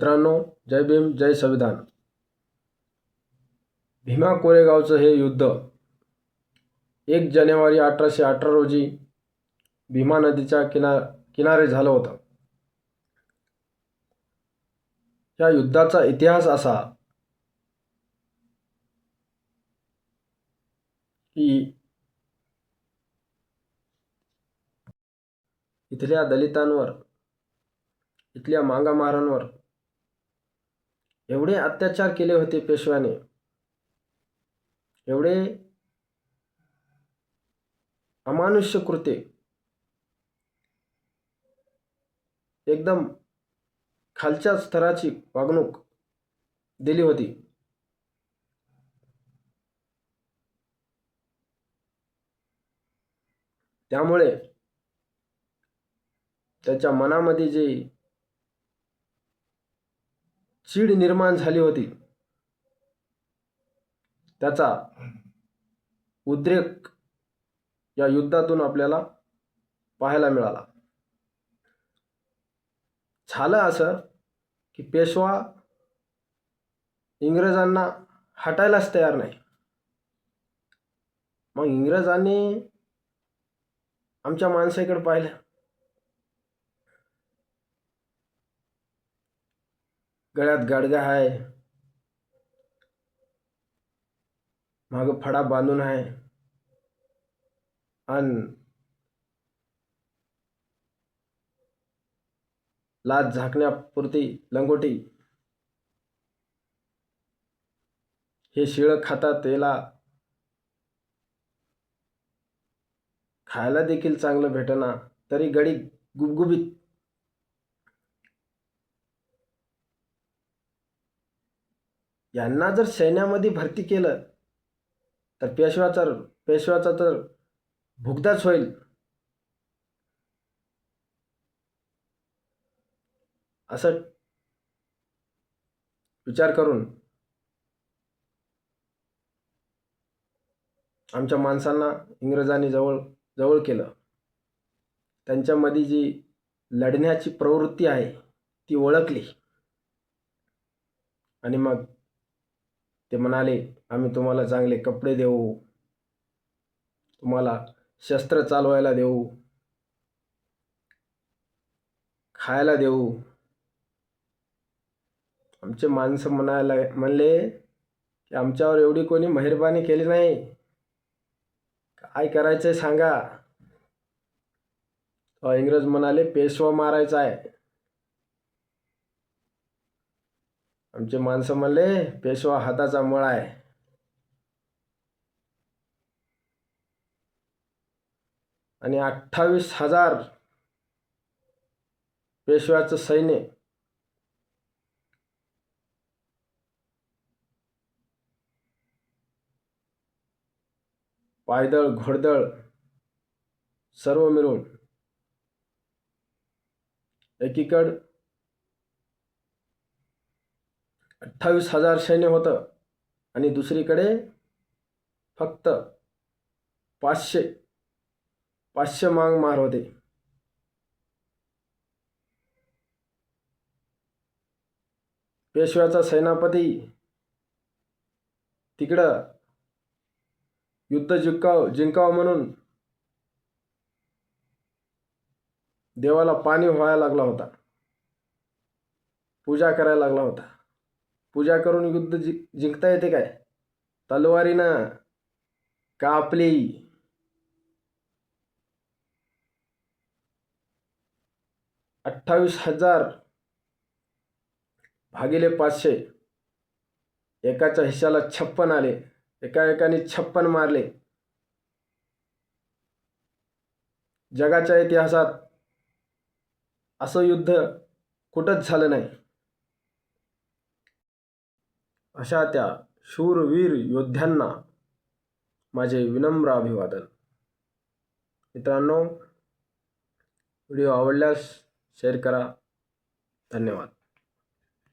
मित्रांनो जय भीम जय संविधान. भीमा कोरेगावचं हे युद्ध. एक जानेवारी अठराशे अठरा रोजी भीमा नदीच्या किना किनारे झालं होतं. या युद्धाचा इतिहास असा की इथल्या दलितांवर इथल्या मांगामारांवर एवढे अत्याचार केले होते पेशव्याने. एवढे अमानुष्य कृते एकदम खालच्या स्तराची वागणूक दिली होती. त्यामुळे त्याच्या मनामध्ये जे चीड निर्माण झाली होती. त्याचा उद्रेक या युद्धातून आपल्याला पाहायला मिळाला. झालं असं की पेशवा इंग्रजांना हटायलाच तयार नाही. मग इंग्रजांनी आमच्या माणसाकडे पाहिलं. गळ्यात गाडगा आहे माग फडा बांधून आहे आणि लाज झाकण्यापुरती लंगोटी. हे शिळ खातात तेला. खायला देखील चांगलं भेटना. तरी गडी गुबगुबीत यांना जर सैन्यामध्ये भरती केलं तर पेशव्याचा पेशव्याचा तर भुगदाच होईल. असं विचार करून आमच्या माणसांना इंग्रजांनी जवळ जवळ केलं. त्यांच्यामध्ये जी लढण्याची प्रवृत्ती आहे ती ओळखली. आणि मग ते म्हणाले आम्ही तुम्हाला चांगले कपडे देऊ. तुम्हाला शस्त्र चालवायला देऊ. खायला देऊ. आमचे माणसं म्हणायला म्हणले की आमच्यावर एवढी कोणी मेहरबानी केली नाही. काय करायचंय सांगा. इंग्रज म्हणाले पेशवा मारायचा आहे. आमचे माणसं म्हणले पेशवा हाताचा मळ आहे. आणि अठ्ठावीस हजार पेशव्याचं सैन्य पायदळ घोडदळ सर्व मिळून एकीकड अठ्ठावीस हजार सैन्य होतं. आणि दुसरीकडे फक्त पाचशे पाचशे मांग मार होते. पेशव्याचा सेनापती तिकडं युद्ध जिंकाव जिंकावं म्हणून देवाला पाणी व्हायला लागला होता. पूजा करायला लागला होता. पूजा करून युद्ध जि जिंकता येते काय? तलवारीनं का आपली? अठ्ठावीस हजार भागिले पाचशे. एकाच्या हिशाला छप्पन आले. एका एकाने छप्पन मारले. जगाच्या इतिहासात असं युद्ध कुठंच झालं नाही. अशा त्या शूरवीर योद्ध्यांना माझे विनम्र अभिवादन. मित्रांनो व्हिडिओ आवडल्यास शेअर करा. धन्यवाद.